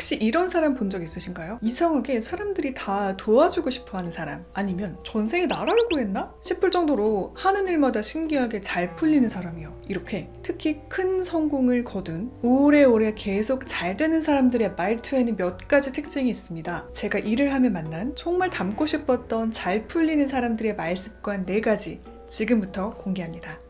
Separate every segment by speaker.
Speaker 1: 혹시 이런 사람 본 적 있으신가요? 이상하게 사람들이 다 도와주고 싶어 하는 사람 아니면 전생에 나라를 구했나? 싶을 정도로 하는 일마다 신기하게 잘 풀리는 사람이요. 이렇게 특히 큰 성공을 거둔 오래오래 계속 잘 되는 사람들의 말투에는 몇 가지 특징이 있습니다. 제가 일을 하며 만난 정말 닮고 싶었던 잘 풀리는 사람들의 말습관 4가지 지금부터 공개합니다.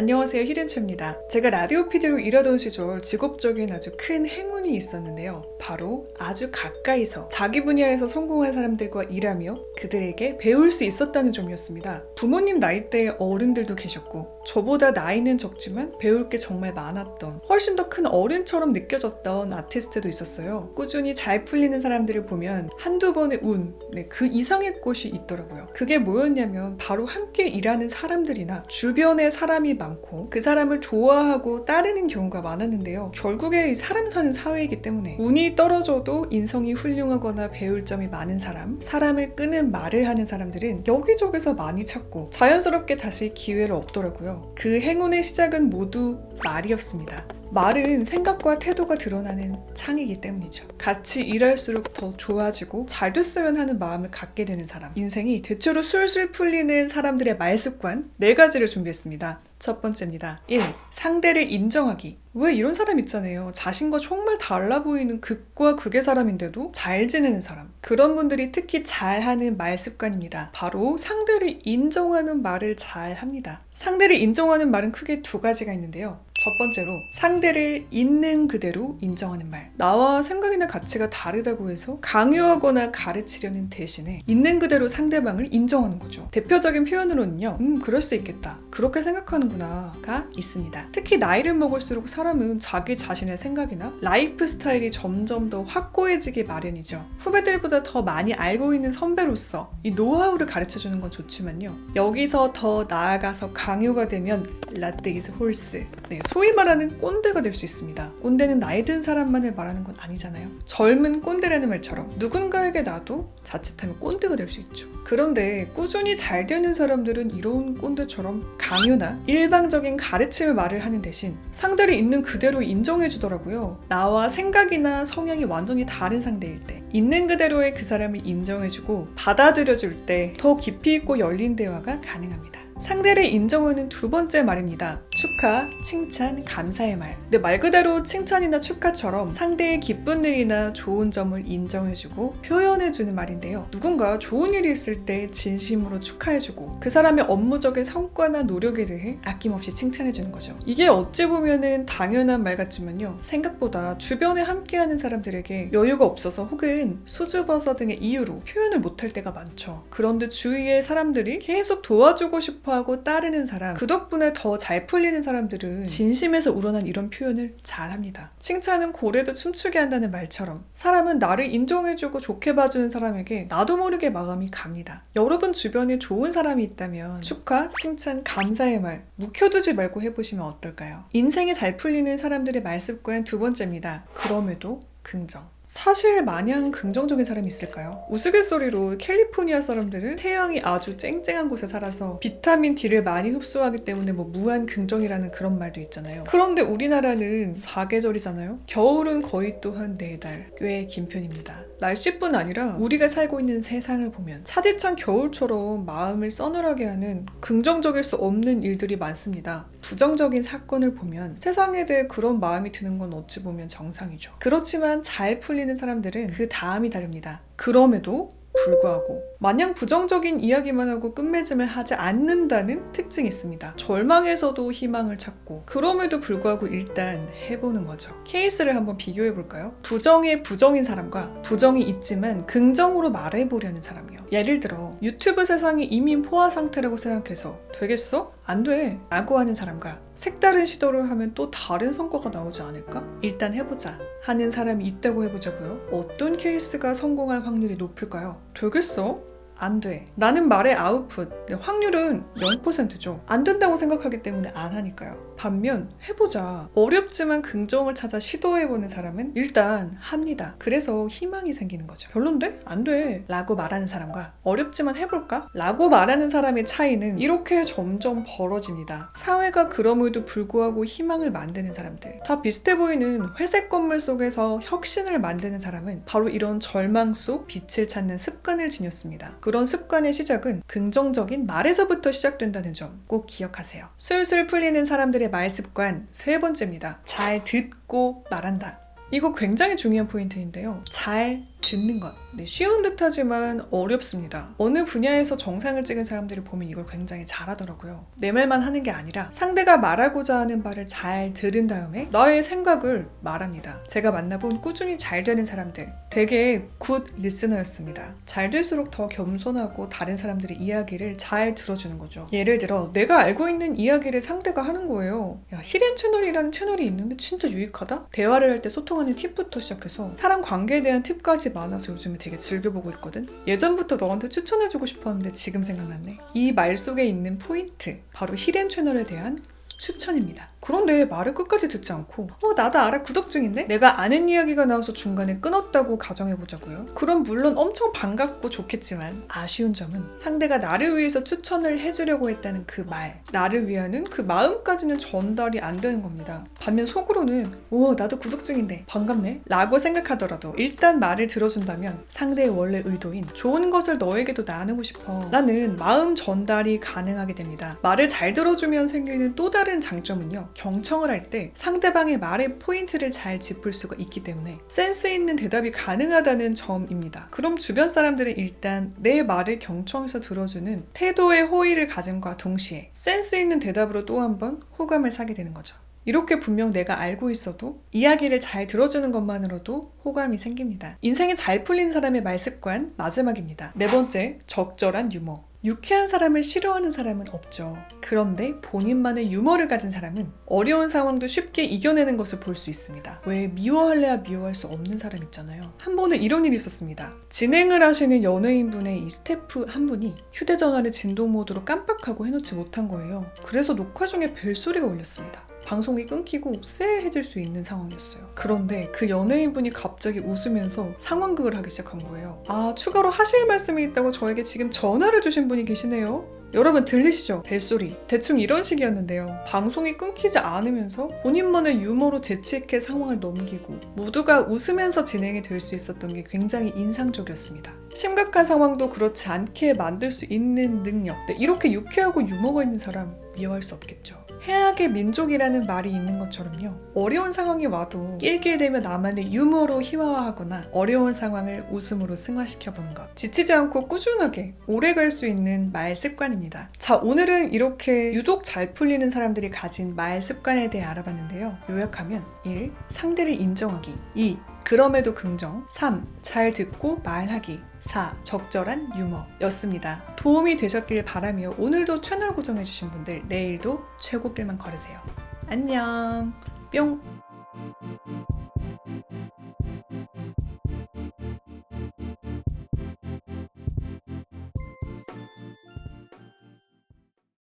Speaker 1: 안녕하세요 히렌츠입니다. 제가 라디오 PD로 일하던 시절 직업적인 아주 큰 행운이 있었는데요. 바로 아주 가까이서 자기 분야에서 성공한 사람들과 일하며 그들에게 배울 수 있었다는 점이었습니다. 부모님 나이대의 어른들도 계셨고 저보다 나이는 적지만 배울 게 정말 많았던 훨씬 더 큰 어른처럼 느껴졌던 아티스트도 있었어요. 꾸준히 잘 풀리는 사람들을 보면 한두 번의 운, 네, 그 이상의 꽃이 있더라고요. 그게 뭐였냐면 바로 함께 일하는 사람들이나 주변에 사람이 많고 그 사람을 좋아하고 따르는 경우가 많았는데요. 결국에 이 사람 사는 사회이기 때문에 운이 떨어져도 인성이 훌륭하거나 배울 점이 많은 사람, 사람을 끄는 말을 하는 사람들은 여기저기서 많이 찾고 자연스럽게 다시 기회를 얻더라고요. 그 행운의 시작은 모두 말이었습니다. 말은 생각과 태도가 드러나는 창이기 때문이죠. 같이 일할수록 더 좋아지고 잘 됐으면 하는 마음을 갖게 되는 사람. 인생이 대체로 술술 풀리는 사람들의 말 습관 네 가지를 준비했습니다. 첫 번째입니다. 1. 상대를 인정하기. 왜 이런 사람 있잖아요. 자신과 정말 달라 보이는 극과 극의 사람인데도 잘 지내는 사람. 그런 분들이 특히 잘하는 말 습관입니다. 바로 상대를 인정하는 말을 잘 합니다. 상대를 인정하는 말은 크게 두 가지가 있는데요. 첫 번째로 상대를 있는 그대로 인정하는 말. 나와 생각이나 가치가 다르다고 해서 강요하거나 가르치려는 대신에 있는 그대로 상대방을 인정하는 거죠. 대표적인 표현으로는요. 음, 그럴 수 있겠다. 그렇게 생각하는구나가 있습니다. 특히 나이를 먹을수록 사람은 자기 자신의 생각이나 라이프 스타일이 점점 더 확고해지기 마련이죠. 후배들보다 더 많이 알고 있는 선배로서 이 노하우를 가르쳐 주는 건 좋지만요. 여기서 더 나아가서 강요가 되면 라떼 이즈 홀스. 네, 소위 말하는 꼰대가 될 수 있습니다. 꼰대는 나이 든 사람만을 말하는 건 아니잖아요. 젊은 꼰대라는 말처럼 누군가에게 나도 자칫하면 꼰대가 될 수 있죠. 그런데 꾸준히 잘 되는 사람들은 이런 꼰대처럼 강요나 일방적인 가르침을 말을 하는 대신 상대를 있는 그대로 인정해 주더라고요. 나와 생각이나 성향이 완전히 다른 상대일 때 있는 그대로의 그 사람을 인정해주고 받아들여줄 때 더 깊이 있고 열린 대화가 가능합니다. 상대를 인정하는 두 번째 말입니다. 축하, 칭찬, 감사의 말. 근데 말 그대로 칭찬이나 축하처럼 상대의 기쁜 일이나 좋은 점을 인정해주고 표현해주는 말인데요. 누군가 좋은 일이 있을 때 진심으로 축하해주고 그 사람의 업무적인 성과나 노력에 대해 아낌없이 칭찬해주는 거죠. 이게 어찌 보면은 당연한 말 같지만요. 생각보다 주변에 함께하는 사람들에게 여유가 없어서 혹은 수줍어서 등의 이유로 표현을 못할 때가 많죠. 그런데 주위의 사람들이 계속 도와주고 싶어 하고 따르는 사람, 그 덕분에 더 잘 풀리는 사람들은 진심에서 우러난 이런 표현을 잘 합니다. 칭찬은 고래도 춤추게 한다는 말처럼 사람은 나를 인정해주고 좋게 봐주는 사람에게 나도 모르게 마음이 갑니다. 여러분 주변에 좋은 사람이 있다면 축하, 칭찬, 감사의 말 묵혀두지 말고 해보시면 어떨까요? 인생이 잘 풀리는 사람들의 말습관 두 번째입니다. 그럼에도 긍정. 사실 마냥 긍정적인 사람이 있을까요? 우스갯소리로 캘리포니아 사람들은 태양이 아주 쨍쨍한 곳에 살아서 비타민 D를 많이 흡수하기 때문에 뭐 무한 긍정이라는 그런 말도 있잖아요. 그런데 우리나라는 사계절이잖아요. 겨울은 거의 또한 네 달, 꽤 긴 편입니다. 날씨뿐 아니라 우리가 살고 있는 세상을 보면 차디찬 겨울처럼 마음을 서늘하게 하는 긍정적일 수 없는 일들이 많습니다. 부정적인 사건을 보면 세상에 대해 그런 마음이 드는 건 어찌 보면 정상이죠. 그렇지만 잘 풀 리는 사람들은 그 다음이 다릅니다. 그럼에도 불구하고 마냥 부정적인 이야기만 하고 끝맺음을 하지 않는다는 특징이 있습니다. 절망에서도 희망을 찾고 그럼에도 불구하고 일단 해보는 거죠. 케이스를 한번 비교해 볼까요? 부정에 부정인 사람과 부정이 있지만 긍정으로 말해보려는 사람이요. 예를 들어 유튜브 세상이 이미 포화 상태라고 생각해서 되겠어? 안 돼. 라고 하는 사람과 색다른 시도를 하면 또 다른 성과가 나오지 않을까? 일단 해보자. 하는 사람이 있다고 해보자고요. 어떤 케이스가 성공할 확률이 높을까요? 되겠어? 안 돼. 라는 말의 아웃풋, 네, 확률은 0%죠. 안 된다고 생각하기 때문에 안 하니까요. 반면, 해보자. 어렵지만 긍정을 찾아 시도해보는 사람은 일단 합니다. 그래서 희망이 생기는 거죠. 별론데? 안 돼. 라고 말하는 사람과 어렵지만 해볼까? 라고 말하는 사람의 차이는 이렇게 점점 벌어집니다. 사회가 그럼에도 불구하고 희망을 만드는 사람들. 다 비슷해 보이는 회색 건물 속에서 혁신을 만드는 사람은 바로 이런 절망 속 빛을 찾는 습관을 지녔습니다. 그런 습관의 시작은 긍정적인 말에서부터 시작된다는 점 꼭 기억하세요. 술술 풀리는 사람들의 말 습관 세 번째입니다. 잘 듣고 말한다. 이거 굉장히 중요한 포인트인데요. 잘 듣는 것. 네, 쉬운 듯 하지만 어렵습니다. 어느 분야에서 정상을 찍은 사람들을 보면 이걸 굉장히 잘하더라고요. 내 말만 하는 게 아니라 상대가 말하고자 하는 말을 잘 들은 다음에 나의 생각을 말합니다. 제가 만나본 꾸준히 잘 되는 사람들 되게 굿 리스너였습니다. 잘 될수록 더 겸손하고 다른 사람들의 이야기를 잘 들어주는 거죠. 예를 들어 내가 알고 있는 이야기를 상대가 하는 거예요. 야, 히렌 채널이라는 채널이 있는데 진짜 유익하다? 대화를 할 때 소통하는 팁부터 시작해서 사람 관계에 대한 팁까지 많아서 요즘에 되게 즐겨보고 있거든? 예전부터 너한테 추천해주고 싶었는데 지금 생각났네. 이 말 속에 있는 포인트, 바로 히렌 채널에 대한 추천입니다. 그런데 말을 끝까지 듣지 않고 어 나도 알아 구독 중인데 내가 아는 이야기가 나와서 중간에 끊었다고 가정해 보자고요. 그럼 물론 엄청 반갑고 좋겠지만 아쉬운 점은 상대가 나를 위해서 추천을 해주려고 했다는 그 말 나를 위하는 그 마음까지는 전달이 안 되는 겁니다. 반면 속으로는 오 나도 구독 중인데 반갑네 라고 생각하더라도 일단 말을 들어준다면 상대의 원래 의도인 좋은 것을 너에게도 나누고 싶어 라는 마음 전달이 가능하게 됩니다. 말을 잘 들어주면 생기는 또 다른 장점은요. 경청을 할 때 상대방의 말의 포인트를 잘 짚을 수가 있기 때문에 센스 있는 대답이 가능하다는 점입니다. 그럼 주변 사람들은 일단 내 말을 경청해서 들어주는 태도의 호의를 가짐과 동시에 센스 있는 대답으로 또 한 번 호감을 사게 되는 거죠. 이렇게 분명 내가 알고 있어도 이야기를 잘 들어주는 것만으로도 호감이 생깁니다. 인생이 잘 풀린 사람의 말 습관 마지막입니다. 네 번째, 적절한 유머. 유쾌한 사람을 싫어하는 사람은 없죠. 그런데 본인만의 유머를 가진 사람은 어려운 상황도 쉽게 이겨내는 것을 볼 수 있습니다. 왜 미워할래야 미워할 수 없는 사람 있잖아요. 한 번은 이런 일이 있었습니다. 진행을 하시는 연예인분의 이 스태프 한 분이 휴대전화를 진동 모드로 깜빡하고 해놓지 못한 거예요. 그래서 녹화 중에 벨소리가 울렸습니다. 방송이 끊기고 쎄해질 수 있는 상황이었어요. 그런데 그 연예인분이 갑자기 웃으면서 상황극을 하기 시작한 거예요. 아, 추가로 하실 말씀이 있다고 저에게 지금 전화를 주신 분이 계시네요. 여러분 들리시죠? 벨소리. 대충 이런 식이었는데요. 방송이 끊기지 않으면서 본인만의 유머로 재치있게 상황을 넘기고 모두가 웃으면서 진행이 될 수 있었던 게 굉장히 인상적이었습니다. 심각한 상황도 그렇지 않게 만들 수 있는 능력. 네, 이렇게 유쾌하고 유머가 있는 사람 미워할 수 없겠죠. 해악의 민족이라는 말이 있는 것처럼요. 어려운 상황이 와도 낄낄대며 나만의 유머로 희화화하거나 어려운 상황을 웃음으로 승화시켜 보는 것. 지치지 않고 꾸준하게 오래 갈 수 있는 말 습관입니다. 자, 오늘은 이렇게 유독 잘 풀리는 사람들이 가진 말 습관에 대해 알아봤는데요. 요약하면 1. 상대를 인정하기 2. 그럼에도 긍정 3. 잘 듣고 말하기 4. 적절한 유머 였습니다. 도움이 되셨길 바라며 오늘도 채널 고정해주신 분들 내일도 최고길만 걸으세요. 안녕 뿅